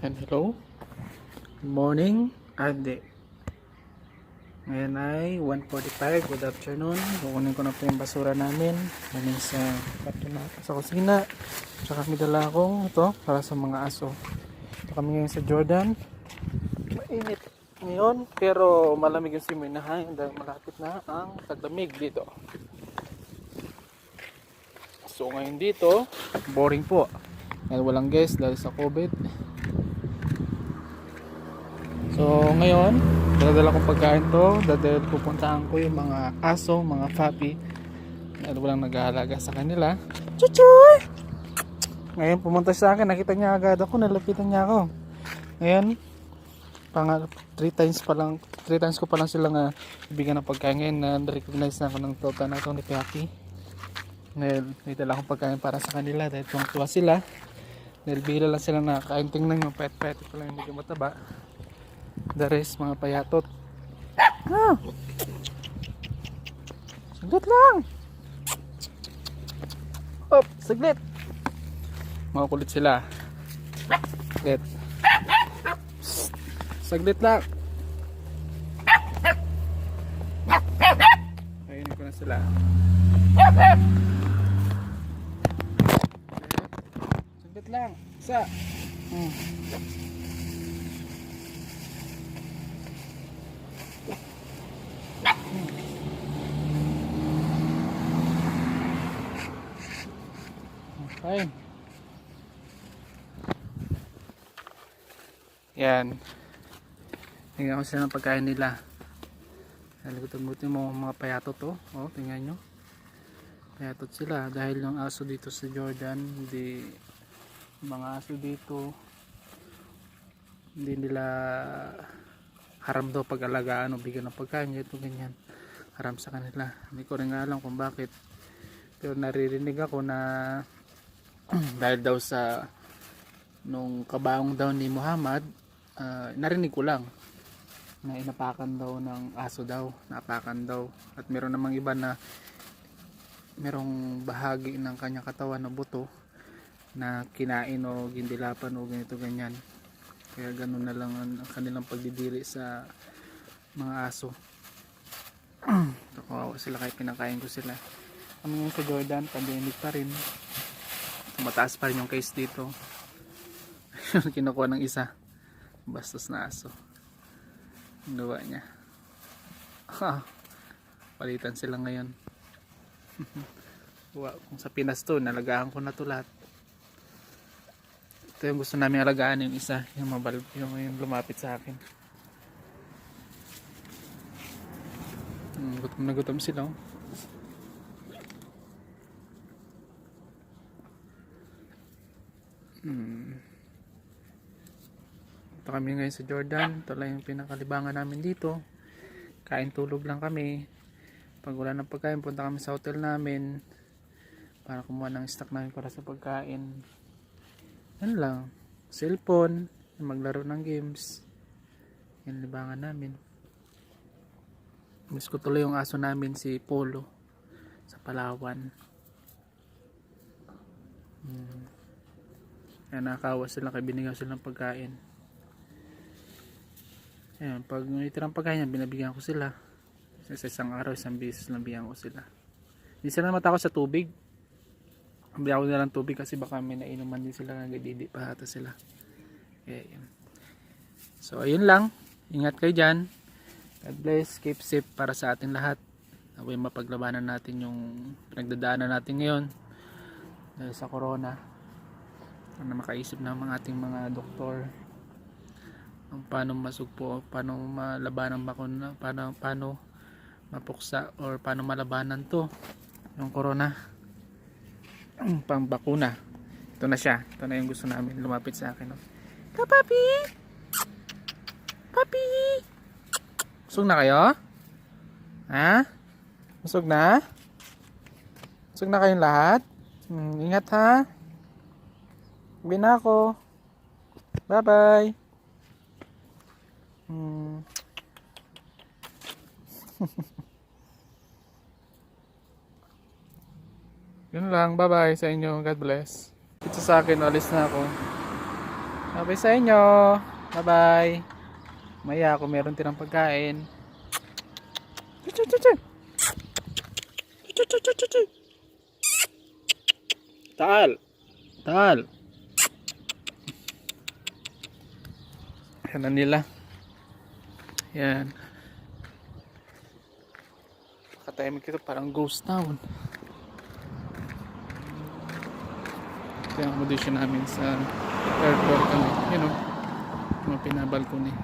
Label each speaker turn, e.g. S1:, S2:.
S1: And hello. Morning. Ah, hindi. Ngayon ay 1.45. Good afternoon. Kukunin ko na po yung basura namin. Galing sa sa kusina. Tsaka may dala akong ito para sa mga aso. Ito kami ngayon sa Jordan. Mainit ngayon. Pero malamig yung simoy na hangin dahil malapit na ang taglamig dito. So ngayon dito, boring po. Dahil walang guest dahil sa COVID. So ngayon, daladala kong pagkain to. Dahil pupuntahan ko yung mga aso, mga papi. Dahil walang nag-aalaga sa kanila. Chuchoy! Ngayon pumunta sa akin, nakita niya agad ako, nalapitan niya ako. Ngayon, pang 3 times pa lang, 3 times ko pa lang sila nga bigyan ng pagkain ngayon na recognize na ako ng tota na ito ni Papi. Dahil may dala akong pagkain para sa kanila dahil tuwang-tuwa sila. Dahil bigla lang sila nakakain tingnan yung pet-pet ko lang yung mataba. The rest mga payatot. Ah! Saglit lang! Op! Saglit! Mga kulit sila. Saglit. Saglit lang. Kainin ko na sila. Saglit lang. Isa. Hmm. Okay. Yan. Tingnan ko sila ng pagkain nila. Naligutan mo mga payatot to. Oh, tingnan nyo. Payatot sila dahil yung aso dito sa Jordan, hindi mga aso dito hindi nila haram daw pag-alagaan o bigyan ng pagkain ito ganyan haram sa kanila hindi ko rin alam kung bakit pero naririnig ako na dahil daw sa nung kabaong daw ni Muhammad ah, narinig ko lang na inapakan daw ng aso daw napakan daw. At meron namang iba na merong bahagi ng kanyang katawan na buto na kinain o gindilapan o ganito ganyan. Kaya ganun na lang ang ang kanilang pagdidiri sa mga aso. Kawawa sila kahit pinakain ko sila. Ngayon sa Jordan pandemic pa rin mataas pa rin yung case dito. Kinukuha ng isa. Bastos na aso. Gawa niya. Ha palitan sila ngayon. Wa- kung sa Pinas to nalagaan ko na to lahat. Ito yung gusto namin alagaan yung isa yung mabal yung, yung lumapit sa akin. Hmm, gutom na gutom sila oh. Hmm. Ito kami ngayon sa Jordan. Ito lang yung pinakalibangan namin dito. Kain tulog lang kami. Pag wala ng pagkain, punta kami sa hotel namin para kumuha ng stock namin para sa pagkain. Yan lang. Cellphone, maglaro ng games. Yan libangan namin. Miss ko tuloy yung aso namin si Polo sa Palawan. Yan, nakakawa sila kaya binigyan sila ng pagkain. Ayan, pag may tirang pagkain yan, binabigyan ko sila. Sa sa isang araw, isang beses lang bigyan ko sila. Hindi sila matakot sa tubig. Bigyan ko nila ng tubig kasi baka may nainuman din sila nagdidi pa hata sila. Kaya yun. So, ayun lang. Ingat kayo dyan. God bless. Keep safe para sa ating lahat. Naway mapaglabanan natin yung pinagdadaanan natin ngayon. Sa corona na makaisip ng mga ating mga doktor kung paano masugpo, paano malabanan ang bakuna, paano, paano mapuksa or paano malabanan to yung corona pang bakuna ito na siya, ito na yung gusto namin lumapit sa akin no? ka papi papi busog na kayo? ha? busog na? busog na kayong lahat? Hmm, ingat ha Uwi na ako. Bye bye. Hmm. Yun lang. Bye bye sa inyo. God bless. Ito sa akin. Alis na ako. Bye sa inyo. Bye bye. Maya ako meron tirang pagkain. Chu, chu, chu, chu. Chu, chu, Yan na nila. Yan. Pakatahimik ito parang ghost town. Ito yung accommodation namin sa airport. Ano, you know, mga pinabalcony.